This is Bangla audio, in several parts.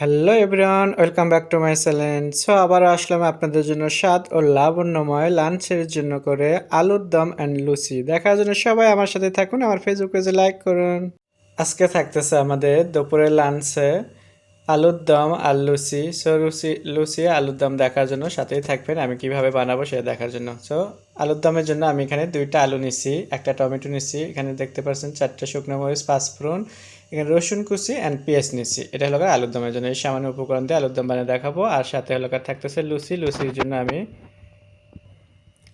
Hello everyone welcome back to my channel so আবার আসলাম আপনাদের জন্য স্বাদ ও লাবণ্যময় লাঞ্চের জন্য করে আলুর দম অ্যান্ড লুচি। দেখার জন্য সবাই আমার সাথে থাকুন, আমার ফেসবুক পেজে লাইক করুন। আজকে থাকতেছে আমাদের দুপুরের লাঞ্চে আলুর দম আর লুচি। সো লুচি লুচি আলুর দম দেখার জন্য সাথেই থাকবেন, আমি কীভাবে বানাবো সেটা দেখার জন্য। সো আলুর দমের জন্য আমি এখানে দুইটা আলু নিছি, একটা টমেটো নিছি, এখানে দেখতে পাচ্ছেন চারটে শুকনো মরিচ, পাঁচ পাঁচফোড়ন এখানে রসুন কুচি অ্যান্ড পেঁয়াজ নিচ্ছি। এটা হলো আলুর দমের জন্য। এই সামান্য উপকরণ দিয়ে আলুর দম বানিয়ে দেখাবো। আর সাথে হলো থাকতেছে লুচি। লুচির জন্য আমি,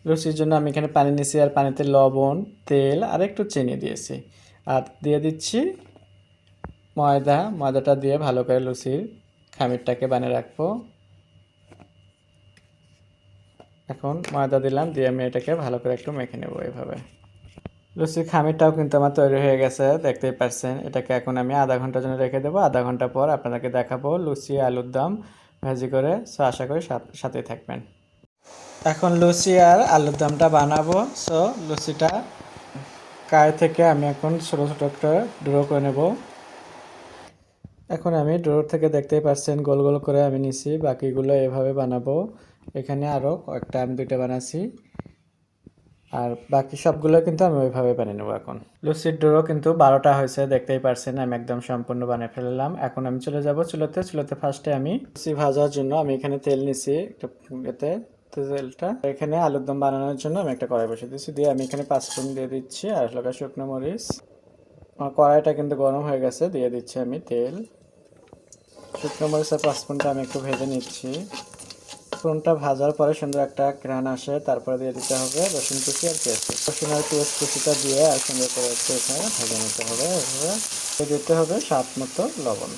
লুচির জন্য আমি এখানে পানি নিয়েছি আর পানিতে লবণ, তেল আর একটু চিনি দিয়েছি। আর দিয়ে দিচ্ছি ময়দা। ময়দাটা দিয়ে ভালো করে লুচির খামিরটাকে বানিয়ে রাখব। এখন ময়দা দিলাম। দিয়ে আমি এটাকে ভালো করে একটু মেখে নেব এইভাবে লুচির খামিরটাও কিন্তু আমার তৈরি হয়ে গেছে, দেখতেই পাচ্ছেন। এটাকে এখন আমি আধা ঘণ্টার জন্য রেখে দেবো। আধা ঘণ্টা পর আপনাদেরকে দেখাবো লুচি আলুর দম ভাজি করে। সো, আশা করি সাথ- থাকবেন। এখন লুচি আর আলুর দমটা বানাবো। সো লুচিটা কায় থেকে আমি এখন ছোটো ছোটো একটা ড্র করে নেব। এখন আমি ড্র থেকে দেখতেই পাচ্ছেন, গোল গোল করে আমি নিছি। বাকিগুলো এভাবে বানাবো। এখানে আরও কয়েকটা আমি দুইটা বানাচ্ছি আর বাকি সবগুলো কিন্তু আমি ওইভাবে বানিয়ে নেব এখন। লুচির ডোরও কিন্তু বারোটা হয়েছে, দেখতেই পারছেন, আমি একদম সম্পূর্ণ বানিয়ে ফেললাম। এখন আমি চলে যাব চুলোতে। চুলোতে ফার্স্টে আমি লুচি ভাজার জন্য আমি এখানে তেল নিছি, একটা এতে তেলটা। এখানে আলুর দম বানানোর জন্য আমি একটা কড়াই বসে দিচ্ছি দিয়ে আমি এখানে পাঁচ পাঁচফোড়ন দিয়ে দিচ্ছি, আর লগা শুকনো মরিচ। কড়াইটা কিন্তু গরম হয়ে গেছে, দিয়ে দিচ্ছি আমি তেল। শুকনো মরিচ আর পাঁচফোড়নটা আমি একটু ভেজে নিচ্ছি। ফোড়নটা ভাজার পরে সুন্দর একটা ঘ্রাণ আসে, তারপরে দিয়ে দিতে হবে রসুন কুচি আর পেঁয়াজ কুচি। রসুন আর পেঁয়াজ কুচিটা দিয়ে আর সুন্দর করে একটু এখানে ভেজে নিতে হবে, এভাবে। দিতে হবে স্বাদ মতো লবণ।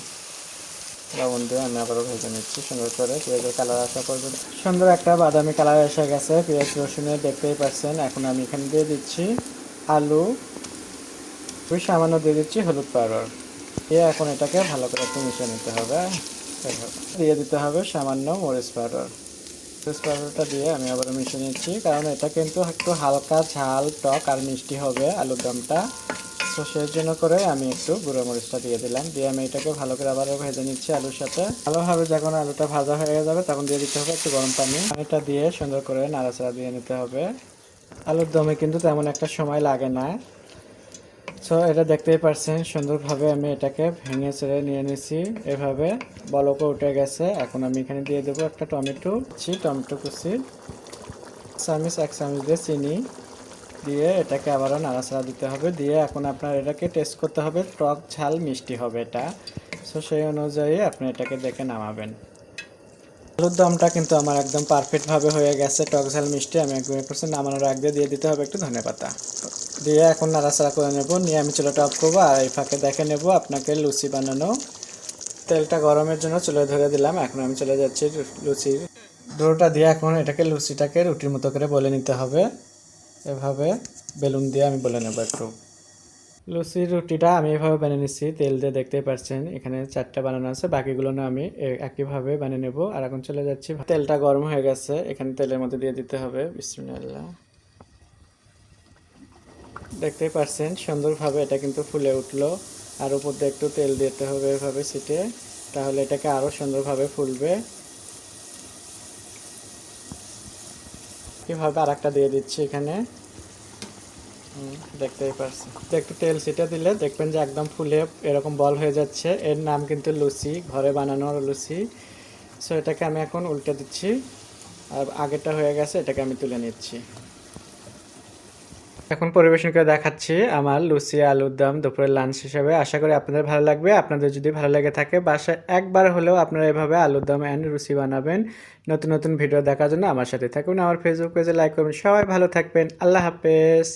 লবণ দিয়ে আমি আবারও ভেজে নিচ্ছি সুন্দর করে, পেঁয়াজের কালার আসা পর্যন্ত। সুন্দর একটা বাদামি কালার এসে গেছে, পেঁয়াজ, রসুনে দেখতেই পাচ্ছেন, এখন আমি এখানে দিয়ে দিচ্ছি আলু। খুবই সামান্য দিয়ে দিচ্ছি হলুদ পাউডার। দিয়ে এখন এটাকে ভালো করে একটু মিশিয়ে নিতে হবে। দিয়ে দিতে হবে সামান্য মরিচ পাউডার। মরিচ পাউডারটা দিয়ে আমি আবার মিশিয়ে নিচ্ছি। কারণ এটা কিন্তু একটু হালকা ঝাল, টক আর মিষ্টি হবে আলুর দমটা। তো সেই জন্য করে আমি একটু গুঁড়ো মরিচটা দিয়ে দিলাম। দিয়ে আমি এটাকে ভালো করে আবারও ভেজে নিচ্ছি আলুর সাথে। ভালোভাবে যখন আলুটা ভাজা হয়ে যাবে, তখন দিয়ে দিতে হবে একটু গরম পানি। পানিটা দিয়ে সুন্দর করে নাড়াচাড়া দিয়ে নিতে হবে। আলুর দমে কিন্তু তেমন একটা সময় লাগে না। সো এটা দেখতেই পারছেন, সুন্দরভাবে আমি এটাকে ভেঙে ছেড়ে নিয়ে নিছি এভাবে বলকও উঠে গেছে। এখন আমি এখানে দিয়ে দেবো একটা টমেটো কুচি টমেটো কুচি চামিচ এক চামিচ দিয়ে চিনি দিয়ে এটাকে আবারও নাড়াচাড়া দিতে হবে। দিয়ে এখন আপনার এটাকে টেস্ট করতে হবে, টক ঝাল মিষ্টি হবে এটা। সো সেই অনুযায়ী আপনি এটাকে দেখে নামাবেন। আলুর দমটা কিন্তু আমার একদম পারফেক্টভাবে হয়ে গেছে। টক ঝাল মিষ্টি আমি একদম পার্সেন্ট নামানোর আগ দিয়ে দিতে হবে একটু ধনে পাতা দিয়ে এখন নাড়াচাড়া করে নেব, নিয়ে আমি চুলাটা অফ করব আর এই ফাঁকে দেখে নেব আপনাকে লুচি বানানো। তেলটা গরমের জন্য চুলে ধরে দিলাম, এখন আমি চলে যাচ্ছি লুচির ডোটা দিয়ে এখন এটাকে লুচিটাকে রুটির মতো করে বলে নিতে হবে। এভাবে বেলুন দিয়ে আমি বলে নেব একটু। লুচির রুটিটা আমি এভাবে বানিয়ে নিচ্ছি, তেল দিয়ে দেখতেই পাচ্ছেন, এখানে চারটা বানানো আছে, বাকিগুলো না আমি একইভাবে বানিয়ে নেব। আর এখন চলে যাচ্ছি, তেলটা গরম হয়ে গেছে, এখানে তেলের মধ্যে দিয়ে দিতে হবে, বিসমিল্লাহ। দেখতেই পাচ্ছেন সুন্দরভাবে এটা কিন্তু ফুলে উঠল। আর উপর দিয়ে একটু তেল দিতে হবে এভাবে ছিটে, তাহলে এটাকে আরও সুন্দরভাবে ফুলবে। কীভাবে আর একটা দিয়ে দিচ্ছি এখানে। দেখতেই পারছেন। তো একটু তেল ছিটে দিলে দেখবেন যে একদম ফুলে এরকম বল হয়ে যাচ্ছে। এর নাম কিন্তু লুচি, ঘরে বানানোর লুচি। সো এটাকে আমি এখন উল্টে দিচ্ছি। আর আগেরটা হয়ে গেছে, এটাকে আমি তুলে নিচ্ছি। এখন পরিবেশন করে দেখাচ্ছি আমার লুচি আলুর দম দুপুরের লাঞ্চ হিসেবে। আশা করি আপনাদের ভালো লাগবে। আপনাদের যদি ভালো লাগে থাকে, বাসায় একবার হলেও আপনারা এভাবে আলুর দম অ্যান্ড লুচি বানাবেন। নতুন নতুন ভিডিও দেখার জন্য আমার সাথে থাকুন। আমার ফেসবুক পেজে লাইক করবেন। সবাই ভালো থাকবেন। আল্লাহ হাফেজ।